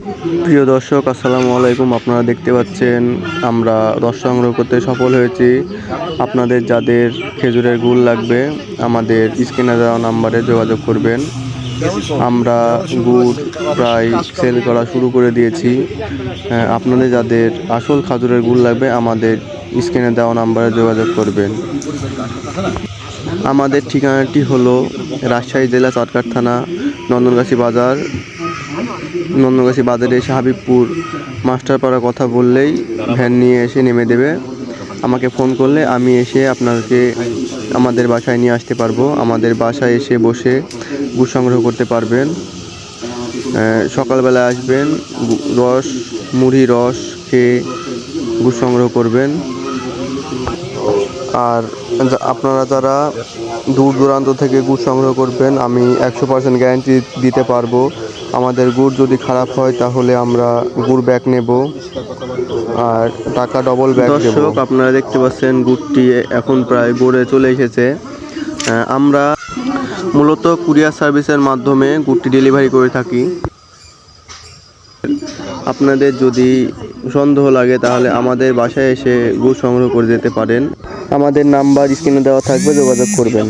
প্রিয় দর্শক আসসালামু আলাইকুম। আপনারা দেখতে পাচ্ছেন আমরা রস সংগ্রহ করতে সফল হয়েছি। আপনাদের যাদের খেজুরের গুড় লাগবে আমাদের স্ক্রিনে দেওয়া নাম্বারে যোগাযোগ করবেন। আমরা গুড় প্রায় সেল করা শুরু করে দিয়েছি। আহ, আপনাদের যাদের আসল খাজুরের গুড় লাগবে আমাদের স্ক্রিনে দেওয়া নাম্বারে যোগাযোগ করবেন। আমাদের ঠিকানাটি হলো রাজশাহী জেলা চাটকার থানা নন্দনগাছি বাজার নন্দনগাছি বাজারে এসে হাবিবপুর মাস্টারপাড়া কথা বললেই ভ্যান নিয়ে এসে নেমে দেবে। আমাকে ফোন করলে আমি এসে আপনাকে আমাদের বাসায় নিয়ে আসতে পারব। আমাদের বাসায় এসে বসে গুড় সংগ্রহ করতে পারবেন। সকালবেলা আসবেন রস, মুড়ি, রস খেয়ে গুড় সংগ্রহ করবেন। আর আপনারা যারা দূর দূরান্ত থেকে গুড় সংগ্রহ করবেন, আমি একশো পার্সেন্ট গ্যারান্টি দিতে পারব। আমাদের গুড় যদি খারাপ হয়, তাহলে আমরা গুড় ব্যাক নেব। আর টাকা ডবল ব্যাক দর্শক, আপনারা দেখতে পাচ্ছেন গুড়টি এখন প্রায় গড়ে চলে এসেছে। আমরা মূলত কুরিয়ার সার্ভিসের মাধ্যমে গুড়টি ডেলিভারি করে থাকি। আপনাদের যদি সন্দেহ লাগে, তাহলে আমাদের বাসায় এসে গু সংগ্রহ করে যেতে পারেন। আমাদের নাম্বার স্ক্রিনে দেওয়া থাকবে, যোগাযোগ করবেন।